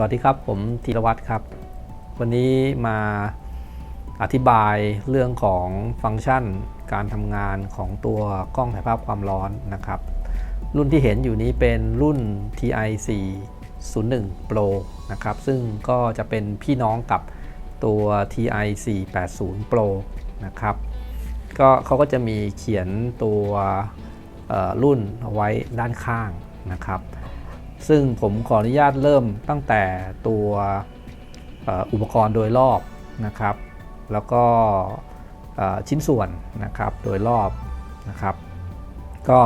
สวัสดีครับ ผมธีรวัตรครับ วันนี้มาอธิบายเรื่องของฟังก์ชันการทำงานของตัวกล้องถ่ายภาพความร้อนนะครับ รุ่นที่เห็นอยู่นี้เป็นรุ่น TI 401 Pro นะครับ ซึ่งก็จะเป็นพี่น้องกับตัว TI 480 Pro นะครับ ก็เขาก็จะมีเขียนตัวรุ่นเอาไว้ด้านข้างนะครับ ซึ่งผมขออนุญาตเริ่มตั้งแต่ตัวอุปกรณ์โดยรอบนะครับ แล้วก็ชิ้นส่วนนะครับโดยรอบนะครับ ก็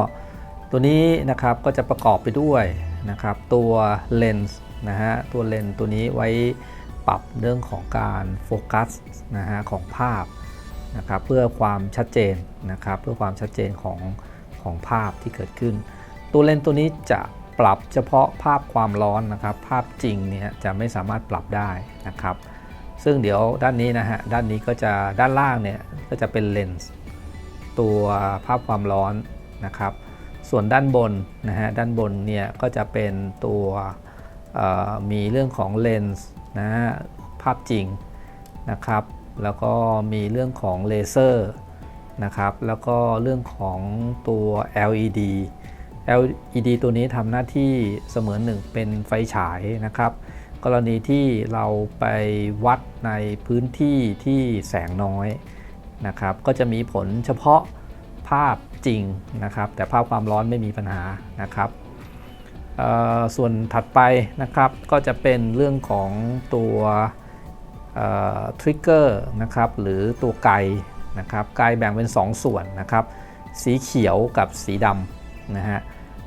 ตัวนี้นะครับก็จะประกอบไปด้วยนะครับตัวเลนส์นะฮะตัวเลนส์ตัวนี้ไว้ปรับเรื่องของการโฟกัสนะฮะของภาพนะครับเพื่อความชัดเจนนะครับเพื่อความชัดเจนของของภาพที่เกิดขึ้น ตัวเลนส์ตัวนี้จะ ปรับเฉพาะภาพความร้อนนะครับ ภาพจริงเนี่ยจะไม่สามารถปรับได้นะครับ ซึ่งเดี๋ยวด้านนี้นะฮะด้านนี้ก็จะด้านล่างเนี่ยก็จะเป็นเลนส์ตัวภาพความร้อนนะครับ ส่วนด้านบนนะฮะด้านบนเนี่ยก็จะเป็นตัวมีเรื่องของเลนส์นะฮะภาพจริงนะครับ แล้วก็มีเรื่องของเลเซอร์นะครับ แล้วก็เรื่องของตัว LED LED ตัวนี้ทำหน้าที่เสมือนหนึ่งเป็นไฟฉายนะครับ กรณีที่เราไปวัดในพื้นที่ที่แสงน้อยนะครับ ก็จะมีผลเฉพาะภาพจริงนะครับ แต่ภาพความร้อนไม่มีปัญหานะครับส่วนถัดไปนะครับก็จะเป็นเรื่องของตัวทริกเกอร์นะครับหรือตัวไกนะครับไกแบ่งเป็น 2 ส่วนนะครับ สีเขียวกับสีดำ นะฮะ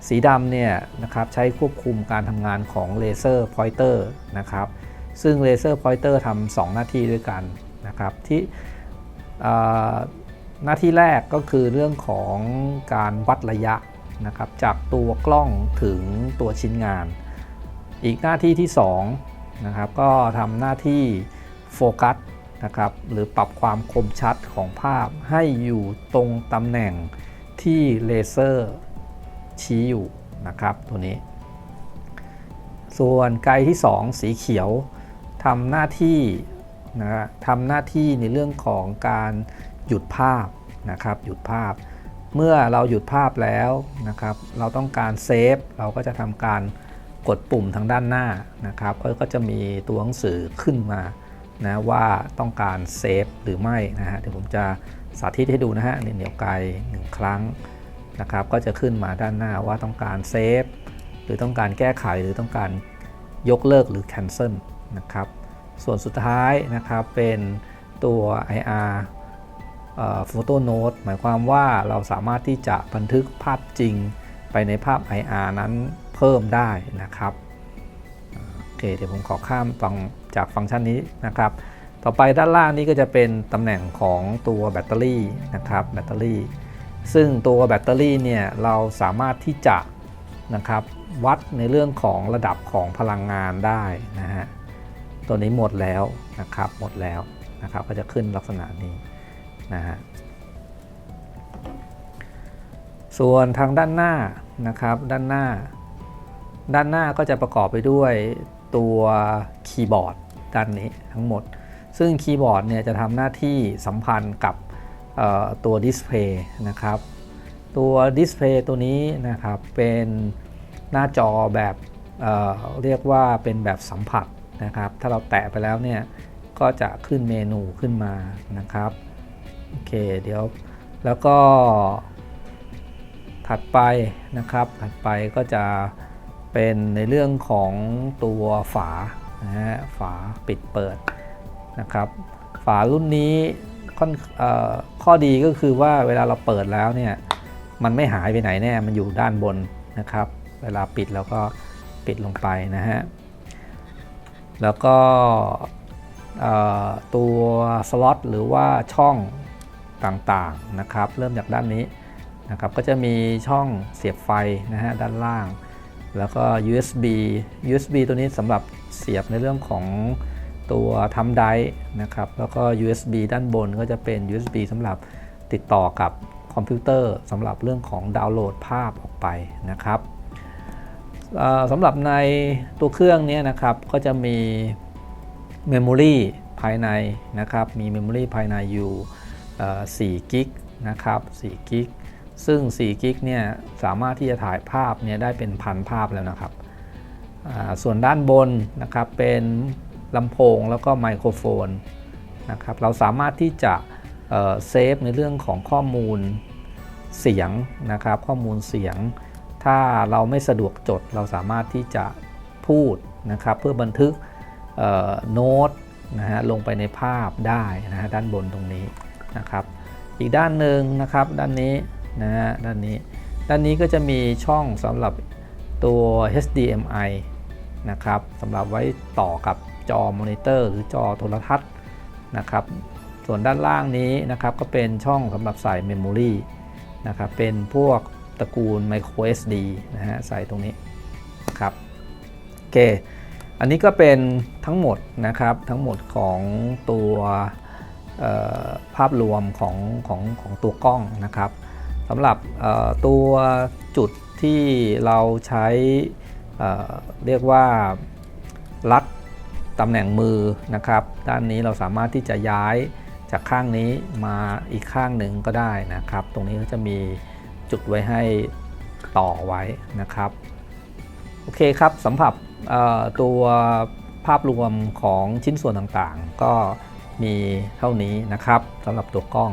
สีดำเนี่ยนะครับใช้ควบคุมการทำงานของเลเซอร์พอยเตอร์นะครับซึ่งเลเซอร์พอยเตอร์ทำสองหน้าที่ด้วยกันนะครับที่หน้าที่แรกก็คือเรื่องของการวัดระยะนะครับจากตัวกล้องถึงตัวชิ้นงาน อีกหน้าที่ที่2นะครับก็ทำหน้าที่โฟกัสนะครับหรือปรับความคมชัดของภาพให้อยู่ตรงตำแหน่งที่เลเซอร์ ชี้อยู่นะครับตัวนี้ ส่วนไกด์ที่ 2 สีเขียวทำหน้าที่นะทำหน้าที่ในเรื่องของการหยุดภาพนะครับหยุดภาพ เมื่อเราหยุดภาพแล้วนะครับเราต้องการเซฟเราก็จะทำการกดปุ่มทางด้านหน้านะครับก็ก็จะมีตัวหนังสือขึ้นมานะว่าต้องการเซฟหรือไม่นะฮะเดี๋ยวผมจะสาธิตให้ดูนะฮะเหนียวไกลหนึ่งครั้ง นะครับ ก็จะขึ้นมาด้านหน้าว่าต้องการเซฟหรือต้องการแก้ไขหรือต้องการยกเลิกหรือ cancel นะครับ ส่วนสุดท้ายนะครับเป็นตัว IR โฟโต้โน้ตหมายความว่าเราสามารถที่จะบันทึกภาพจริงไปในภาพ IR นั้นเพิ่มได้นะครับโอเคเดี๋ยวผมขอข้ามฟังจากฟังก์ชันนี้นะครับ ต่อไปด้านล่างนี้ก็จะเป็นตำแหน่งของตัวแบตเตอรี่นะครับแบตเตอรี่ ซึ่งตัวแบตเตอรี่เนี่ยเราสามารถที่จะนะครับวัดในเรื่องของระดับของพลังงานได้นะฮะตัวนี้หมดแล้วนะครับหมดแล้วนะครับก็จะขึ้นลักษณะนี้นะฮะส่วนทางด้านหน้านะครับด้านหน้า ด้านหน้าก็จะประกอบไปด้วยตัวคีย์บอร์ดด้านนี้ทั้งหมด ซึ่งคีย์บอร์ดเนี่ยจะทำหน้าที่สัมพันธ์กับ ตัวดิสเพย์นะครับตัวดิสเพย์ตัวนี้นะครับเป็นหน้าจอแบบเเรียกว่าเป็นแบบสัมผัสนะครับ ถ้าเราแตะไปแล้วเนี่ยก็จะขึ้นเมนูขึ้นมานะครับโอเคเดี๋ยวแล้วก็ถัดไปนะครับถัดไปก็จะเป็นในเรื่องของตัวฝานะฮะฝาปิดเปิดนะครับ ฝารุ่นนี้ ค่อนอข้อดีก็คือว่าเวลาเราเปิดแล้วเนี่ยมันไม่หายไปไหนแน่ มันอยู่ด้านบนนะครับ เวลาปิดแล้วก็ปิดลงไปนะฮะ แล้วก็ตัวสล็อตหรือว่าช่องต่างๆนะครับ เริ่มจากด้านนี้นะครับ ก็จะมีช่องเสียบไฟนะฮะด้านล่าง แล้วก็ USB USB ตัวนี้สำหรับเสียบในเรื่องของ ตัวทำไดร์นะครับ แล้วก็ USB ด้านบนก็จะเป็น USB สำหรับติดต่อกับคอมพิวเตอร์สำหรับเรื่องของดาวน์โหลดภาพออกไปนะครับสำหรับในตัวเครื่องนี้นะครับก็จะมี Memory ภายในนะครับมี Memory ภายในอยู่เอ่อ4กิกนะครับ4กิกซึ่ง4กิกเนี่ยสามารถที่จะถ่ายภาพเนี่ยได้เป็นพันภาพแล้วนะครับ ส่วนด้านบนนะครับเป็น ลำโพงแล้วก็ไมโครโฟนนะครับเราสามารถที่จะเซฟในเรื่องของข้อมูลเสียงนะครับข้อมูลเสียง ถ้าเราไม่สะดวกจดเราสามารถที่จะพูดนะครับเพื่อบันทึกโน้ตนะฮะลงไปในภาพได้นะฮะด้านบนตรงนี้นะครับ อีกด้านหนึ่งนะครับด้านนี้นะฮะด้านนี้ด้านนี้ก็จะมีช่องสำหรับตัว HDMI นะครับสำหรับไว้ต่อกับ จอมอนิเตอร์ หรือจอโทรทัศน์นะครับ ส่วนด้านล่างนี้นะครับก็เป็นช่องสำหรับใส่เมมโมรีนะครับ เป็นพวกตระกูล micro SD นะฮะ ใส่ตรงนี้ครับ โอเค อันนี้ก็เป็นทั้งหมดนะครับ ทั้งหมดของตัวภาพรวมของของของตัวกล้องนะครับสำหรับตัวจุดที่เราใช้เอ่อเรียกว่ารัด ตำแหน่งมือนะครับ ด้านนี้เราสามารถที่จะย้ายจากข้างนี้มาอีกข้างหนึ่งก็ได้นะครับ ตรงนี้ก็จะมีจุดไว้ให้ต่อไว้นะครับ โอเคครับสำหรับตัวภาพรวมของชิ้นส่วนต่างๆ ก็มีเท่านี้นะครับสำหรับตัวกล้อง